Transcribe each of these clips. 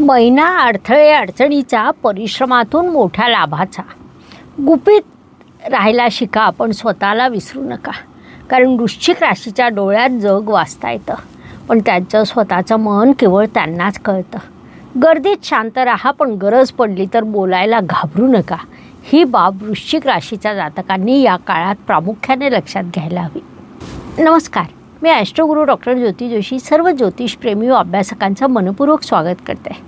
महिना अडथळे अडचणीचा परिश्रमातून मोठ्या लाभाचा. गुपित राहायला शिका पण स्वतःला विसरू नका. कारण वृश्चिक राशीच्या डोळ्यात जग वाचता येतं पण त्यांचं स्वतःचं मन केवळ त्यांनाच कळतं. गर्दीत शांत राहा पण गरज पडली तर बोलायला घाबरू नका. ही बाब वृश्चिक राशीच्या जातकांनी या काळात प्रामुख्याने लक्षात घ्यायला हवी. नमस्कार. मी ॲस्ट्रोगुरू डॉक्टर ज्योती जोशी सर्व ज्योतिषप्रेमी व अभ्यासकांचं मनपूर्वक स्वागत करते.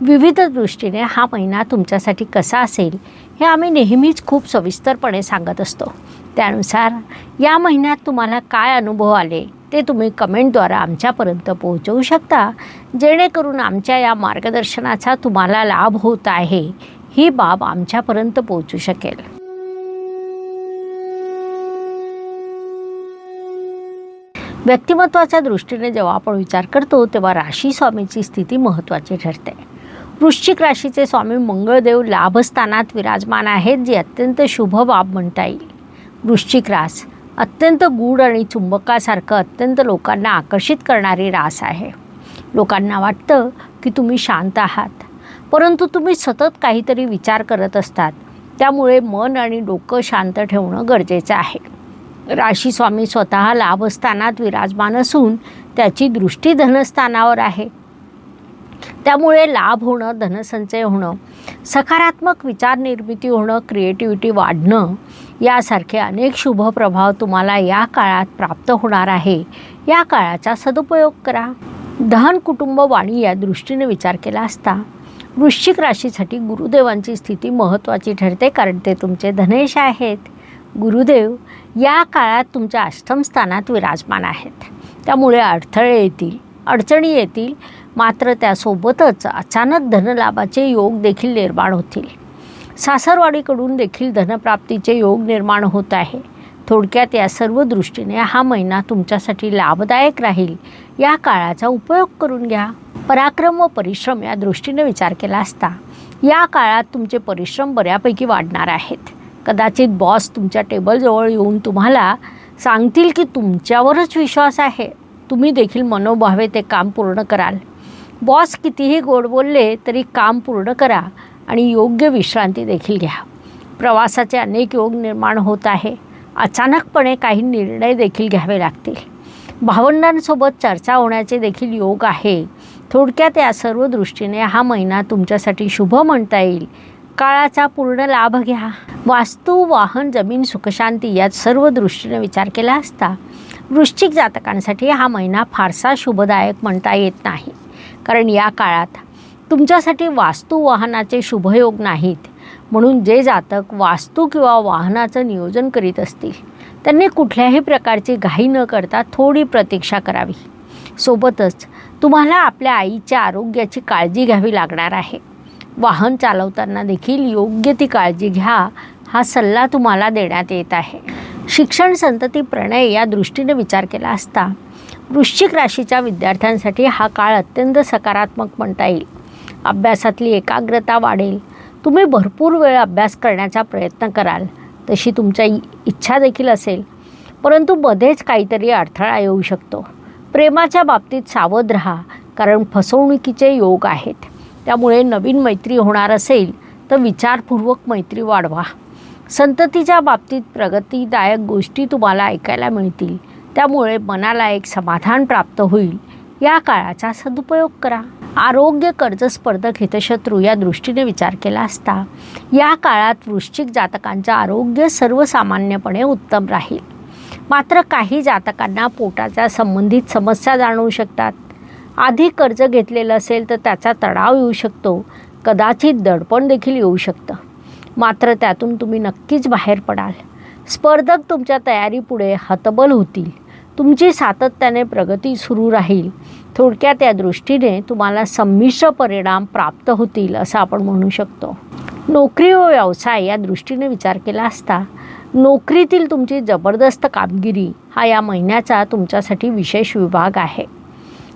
विविध दृष्टीने हा महिना तुमच्यासाठी कसा असेल हे आम्ही नेहमीच खूप सविस्तरपणे सांगत असतो. त्यानुसार या महिन्यात तुम्हाला काय अनुभव आले ते तुम्ही कमेंटद्वारा आमच्यापर्यंत पोहोचवू शकता जेणेकरून आमच्या या मार्गदर्शनाचा तुम्हाला लाभ होत आहे ही बाब आमच्यापर्यंत पोहोचू शकेल. व्यक्तिमत्वाच्या दृष्टीने जेव्हा आपण विचार करतो तेव्हा राशी स्वामीची स्थिती महत्त्वाची ठरते. वृश्चिक राशीचे स्वामी मंगळदेव लाभस्थानात विराजमान आहेत जी अत्यंत शुभ बाब म्हणता येईल वृश्चिक रास अत्यंत गूढ आणि चुंबकासारखं अत्यंत लोकांना आकर्षित करणारी रास आहे. लोकांना वाटतं की तुम्ही शांत आहात परंतु तुम्ही सतत काहीतरी विचार करत असतात. त्यामुळे मन आणि डोकं शांत ठेवणं गरजेचं आहे. राशी स्वामी स्वतः लाभस्थानात विराजमान असून त्याची दृष्टी धनस्थानावर आहे. त्यामुळे लाभ होणं धनसंचय होणं सकारात्मक विचार निर्मिती होणं क्रिएटिव्हिटी वाढणं यासारखे अनेक शुभ प्रभाव तुम्हाला या काळात प्राप्त होणार आहे. या काळाचा सदुपयोग करा. दहन कुटुंब वाणी या दृष्टीने विचार केला असता वृश्चिक राशीसाठी गुरुदेवांची स्थिती महत्त्वाची ठरते कारण ते तुमचे धनेश आहेत. गुरुदेव या काळात तुमच्या अष्टम स्थानात विराजमान आहेत. त्यामुळे अडथळे येतील अडचणी येतील मात्र त्यासोबतच अचानक धनलाभाचे योग देखील निर्माण होतील. सासरवाडीकडून देखील धनप्राप्तीचे योग निर्माण होत आहे. थोडक्यात या सर्व दृष्टीने हा महिना तुमच्यासाठी लाभदायक राहील या काळाचा उपयोग करून घ्या. पराक्रम व परिश्रम या दृष्टीने विचार केला असता या काळात तुमचे परिश्रम बऱ्यापैकी वाढणार आहेत. कदाचित बॉस तुमच्या टेबलजवळ येऊन तुम्हाला सांगतील की तुमच्यावरच विश्वास आहे. तुम्ही देखील मनोभावे ते काम पूर्ण कराल. बॉस कितीही गोड बोलले तरी काम पूर्ण करा आणि योग्य विश्रांती देखील घ्या. प्रवासाचे अनेक योग निर्माण होत आहे. अचानकपणे काही निर्णय देखील घ्यावे लागतील. भावंडांसोबत चर्चा होण्याचे देखील योग आहे. थोडक्यात या सर्व दृष्टीने हा महिना तुमच्यासाठी शुभ म्हणता येईल. काळाचा पूर्ण लाभ घ्या. वास्तू वाहन जमीन सुखशांती यात सर्व दृष्टीने विचार केला असता वृश्चिक जातकांसाठी हा महिना फारसा शुभदायक म्हणता येत नाही. कारण या काळात तुमच्यासाठी वास्तू वाहनाचे शुभयोग नाहीत. म्हणून जे जातक वास्तू किंवा वाहनाचं नियोजन करीत असतील त्यांनी कुठल्याही प्रकारची घाई न करता थोडी प्रतीक्षा करावी. सोबतच तुम्हाला आपल्या आईच्या आरोग्याची काळजी घ्यावी लागणार आहे. वाहन चालवताना देखील योग्य ती काळजी घ्या हा सल्ला तुम्हाला देण्यात येत आहे. शिक्षण संतती प्रणय या दृष्टीने विचार केला असता वृश्चिक राशीच्या विद्यार्थ्यांसाठी हा काळ अत्यंत सकारात्मक म्हणता येईल. अभ्यासातली एकाग्रता वाढेल. तुम्ही भरपूर वेळ अभ्यास करण्याचा प्रयत्न कराल तशी तुमच्या इ- इच्छा देखील असेल. परंतु मध्येच काहीतरी अडथळा येऊ शकतो. प्रेमाच्या बाबतीत सावध राहा कारण फसवणुकीचे योग आहेत. त्यामुळे नवीन मैत्री होणार असेल तर विचारपूर्वक मैत्री वाढवा. संततीच्या बाबतीत प्रगतीदायक गोष्टी तुम्हाला ऐकायला मिळतील. त्यामुळे मनाला एक समाधान प्राप्त होईल. या काळाचा सदुपयोग करा. आरोग्य कर्ज स्पर्धक हितशत्रू या दृष्टीने विचार केला असता या काळात वृश्चिक जातकांचं आरोग्य सर्वसामान्यपणे उत्तम राहील. मात्र काही जातकांना पोटाच्या संबंधित समस्या जाणवू शकतात. आधी कर्ज घेतलेलं असेल तर त्याचा तणाव येऊ शकतो. कदाचित दडपण देखील येऊ शकतं. मात्र त्यातून तुम्ही नक्कीच बाहेर पडाल. स्पर्धक तुमच्या तयारीपुढे हतबल होतील. तुमची सातत्याने प्रगती सुरू राहील. थोडक्यात या दृष्टीने तुम्हाला संमिश्र परिणाम प्राप्त होतील असं आपण म्हणू शकतो. नोकरी व व्यवसाय या दृष्टीने विचार केला असता नोकरीतील तुमची जबरदस्त कामगिरी हा या महिन्याचा तुमच्यासाठी विशेष विभाग आहे.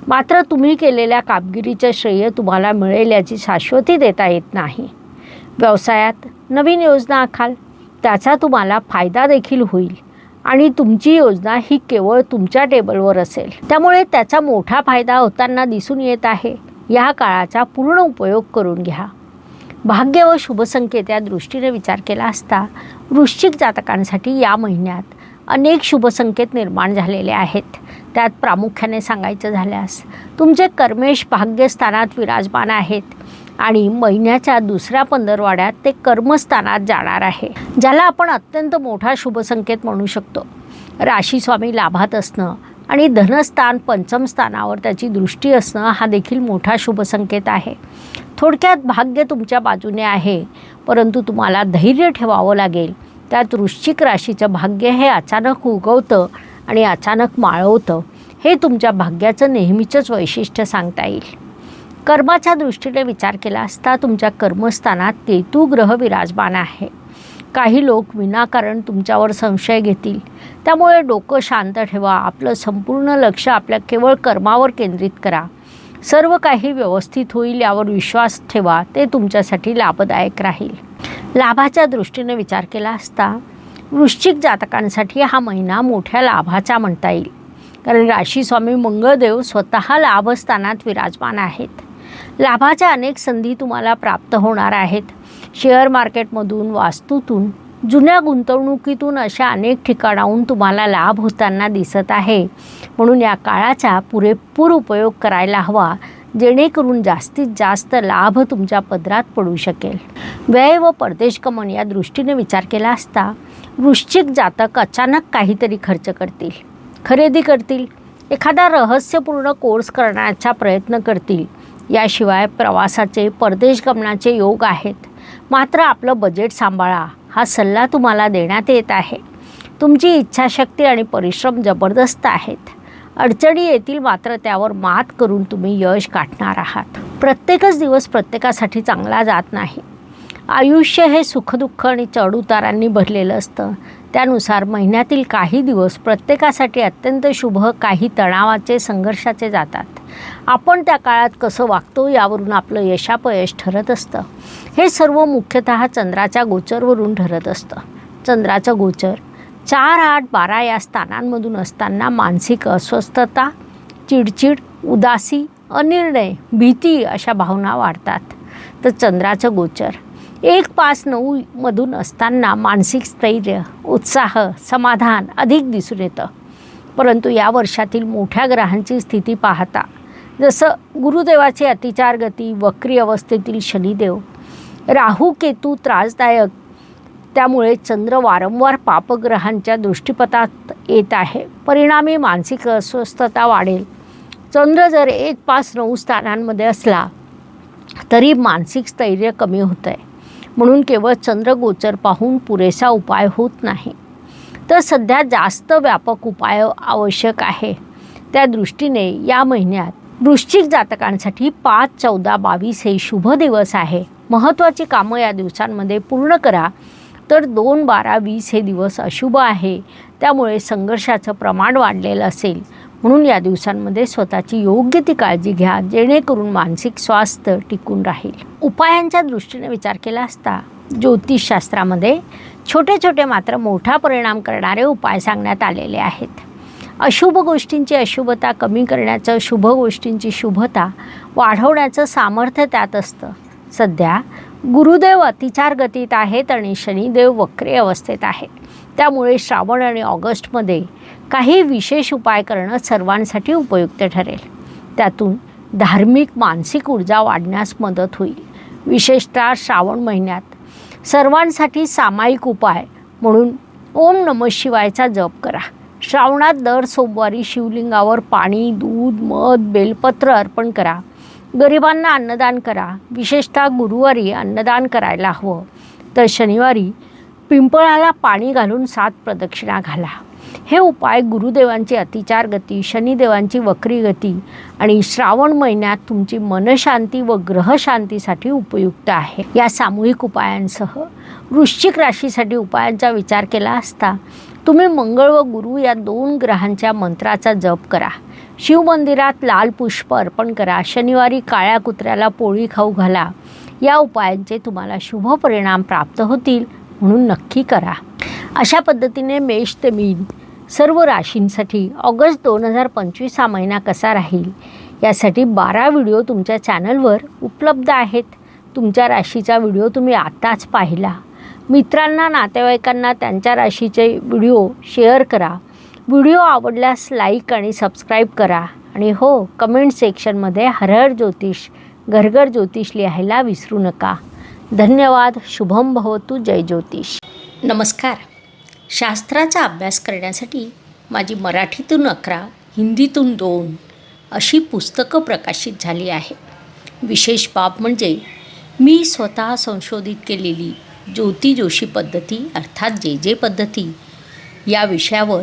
मात्र तुम्ही केलेल्या कामगिरीचे श्रेय तुम्हाला मिळेल याची शाश्वती देता येत नाही. व्यवसायात नवीन योजना आखाल त्याचा तुम्हाला फायदा देखील होईल. आणि तुमची योजना ही केवळ तुमच्या टेबलवर असेल. त्यामुळे त्याचा मोठा फायदा होताना दिसून येत आहे. या काळाचा पूर्ण उपयोग करून घ्या. भाग्य व शुभसंकेत या दृष्टीने विचार केला असता वृश्चिक जातकांसाठी या महिन्यात अनेक शुभसंकेत निर्माण झालेले आहेत. त्यात प्रामुख्याने सांगायचं झाल्यास तुमचे कर्मेश भाग्यस्थानात विराजमान आहेत. आणि महिन्याच्या दुसऱ्या पंधरवाड्यात ते कर्मस्थानात जाणार आहे ज्याला आपण अत्यंत मोठा शुभसंकेत म्हणू शकतो. राशीस्वामी लाभात असणं आणि धनस्थान पंचम स्थानावर त्याची दृष्टी असणं हा देखील मोठा शुभसंकेत आहे. थोडक्यात भाग्य तुमच्या बाजूने आहे परंतु तुम्हाला धैर्य ठेवावं लागेल. त्यात वृश्चिक राशीचं भाग्य हे अचानक उगवतं आणि अचानक माळवतं हे तुमच्या भाग्याचं नेहमीचंच वैशिष्ट्य सांगता येईल. कर्माच्या दृष्टीने विचार केला असता तुमच्या कर्मस्थानात केतू ग्रह विराजमान आहे. काही लोक विनाकारण तुमच्यावर संशय घेतील. त्यामुळे डोकं शांत ठेवा. आपलं संपूर्ण लक्ष आपल्या केवळ कर्मावर केंद्रित करा. सर्व काही व्यवस्थित होईल यावर विश्वास ठेवा. ते तुमच्यासाठी लाभदायक राहील. लाभाच्या दृष्टीने विचार केला असता वृश्चिक जातकांसाठी हा महिना मोठ्या लाभाचा म्हणता येईल. कारण राशीस्वामी मंगळदेव स्वतः लाभस्थानात विराजमान आहेत. लाभाच्या अनेक संधी तुम्हाला प्राप्त होणार आहेत. शेअर मार्केटमधून वास्तूतून जुन्या गुंतवणुकीतून अशा अनेक ठिकाणाहून तुम्हाला लाभ होताना दिसत आहे. म्हणून या काळाचा पुरेपूर उपयोग करायला हवा जेणेकरून जास्तीत जास्त लाभ तुमच्या पदरात पडू शकेल. व्यय व परदेश गमन या दृष्टीने विचार केला असता वृश्चिक जातक अचानक काहीतरी खर्च करतील. खरेदी करतील. एखादा रहस्यपूर्ण कोर्स करण्याचा प्रयत्न करतील. याशिवाय प्रवासाचे परदेश गमनाचे योग आहेत. मात्र आपलं बजेट सांभाळा. हा सल्ला तुम्हाला देण्यात येत आहे. तुमची इच्छाशक्ती आणि परिश्रम जबरदस्त आहेत. अडचणी येतील मात्र त्यावर मात करून तुम्ही यश गाठणार आहात. प्रत्येकच दिवस प्रत्येकासाठी चांगला जात नाही. आयुष्य हे सुखदुःख आणि चढउतारांनी भरलेलं असतं. त्यानुसार महिन्यातील काही दिवस प्रत्येकासाठी अत्यंत शुभ काही तणावाचे संघर्षाचे जातात. आपण त्या काळात कसं वागतो यावरून आपलं यशापयश ठरत असतं. हे सर्व मुख्यतः चंद्राच्या गोचरवरून ठरत असतं. चंद्राचं गोचर चार आठ बारा या स्थानांमधून असताना मानसिक अस्वस्थता चिडचिड उदासी अनिर्णय भीती अशा भावना वाढतात. तर चंद्राचं गोचर एक पाच नऊ मधून असताना मानसिक स्थैर्य उत्साह समाधान अधिक दिसून येतं. परंतु या वर्षातील मोठ्या ग्रहांची स्थिती पाहता जसं गुरुदेवाची अतिचार गती वक्री अवस्थेतील शनिदेव राहू केतू त्रासदायक त्यामुळे चंद्र वारंवार पापग्रहांच्या दृष्टीपथात येत आहे. परिणामी मानसिक अस्वस्थता वाढेल. चंद्र जर एक पाच नऊ स्थानांमध्ये असला तरी मानसिक स्थैर्य कमी होतं आहे म्हणून केवळ चंद्रगोचर पाहून पुरेसा उपाय होत नाही. तर सध्या जास्त व्यापक उपाय आवश्यक आहे. त्या दृष्टीने या महिन्यात वृश्चिक जातकांसाठी पाच चौदा बावीस हे शुभ दिवस आहे. महत्त्वाची कामं या दिवसांमध्ये पूर्ण करा. तर दोन बारा वीस हे दिवस अशुभ आहे. त्यामुळे संघर्षाचं प्रमाण वाढलेलं असेल. म्हणून या दिवसांमध्ये स्वतःची योग्य ती काळजी घ्या जेणेकरून मानसिक स्वास्थ्य टिकून राहील. उपायांच्या दृष्टीने विचार केला असता ज्योतिषशास्त्रामध्ये छोटे छोटे मात्र मोठा परिणाम करणारे उपाय सांगण्यात आलेले आहेत. अशुभ गोष्टींची अशुभता कमी करण्याचं शुभ गोष्टींची शुभता वाढवण्याचं सामर्थ्य त्यात असतं. सध्या गुरुदेव अतिचार गतीत आहेत आणि शनिदेव वक्रे अवस्थेत आहे. त्यामुळे श्रावण आणि ऑगस्टमध्ये काही विशेष उपाय करणं सर्वांसाठी उपयुक्त ठरेल. त्यातून धार्मिक मानसिक ऊर्जा वाढण्यास मदत होईल. विशेषतः श्रावण महिन्यात सर्वांसाठी सामायिक उपाय म्हणून ओम नम शिवायचा जप करा. श्रावणात दर सोमवारी शिवलिंगावर पाणी दूध मध बेलपत्र अर्पण करा. गरिबांना अन्नदान करा. विशेषतः गुरुवारी अन्नदान करायला हवं. तर शनिवारी पिंपळाला पाणी घालून सात प्रदक्षिणा घाला. हे उपाय गुरुदेवांची अतिचार गती शनिदेवांची वक्री गती आणि श्रावण महिन्यात तुमची मनशांती व ग्रहशांतीसाठी उपयुक्त आहे. या सामूहिक उपायांसह वृश्चिक राशीसाठी उपायांचा विचार केला असता तुम्ही मंगळ व गुरु या दोन ग्रहांच्या मंत्राचा जप करा. शिवमंदिरात लाल पुष्प अर्पण करा. शनिवारी काळ्या कुत्र्याला पोळी खाऊ घाला. या उपायांचे तुम्हाला शुभ परिणाम प्राप्त होतील म्हणून नक्की करा. अशा पद्धतीने मेष ते मीन सर्व राशींसाठी ऑगस्ट दोन हजार पंचवीस हा महिना कसा राहील? यासाठी बारा व्हिडिओ तुमच्या चॅनलवर उपलब्ध आहेत. तुमच्या राशीचा व्हिडिओ तुम्ही आत्ताच पाहिला. मित्रांना नातेवाईकांना त्यांच्या राशीचे व्हिडिओ शेअर करा. व्हिडिओ आवडल्यास लाईक आणि सबस्क्राईब करा. आणि हो कमेंट सेक्शनमध्ये हरहर ज्योतिष घरघर ज्योतिष लिहायला विसरू नका. धन्यवाद शुभम भवतु जय ज्योतिष. नमस्कार. शास्त्राचा अभ्यास करण्यासाठी माझी मराठीतून अकरा हिंदीतून दोन अशी पुस्तकं प्रकाशित झाली आहे. विशेष बाब म्हणजे मी स्वतः संशोधित केलेली ज्योती जोशी पद्धती अर्थात जे जे पद्धती या विषयावर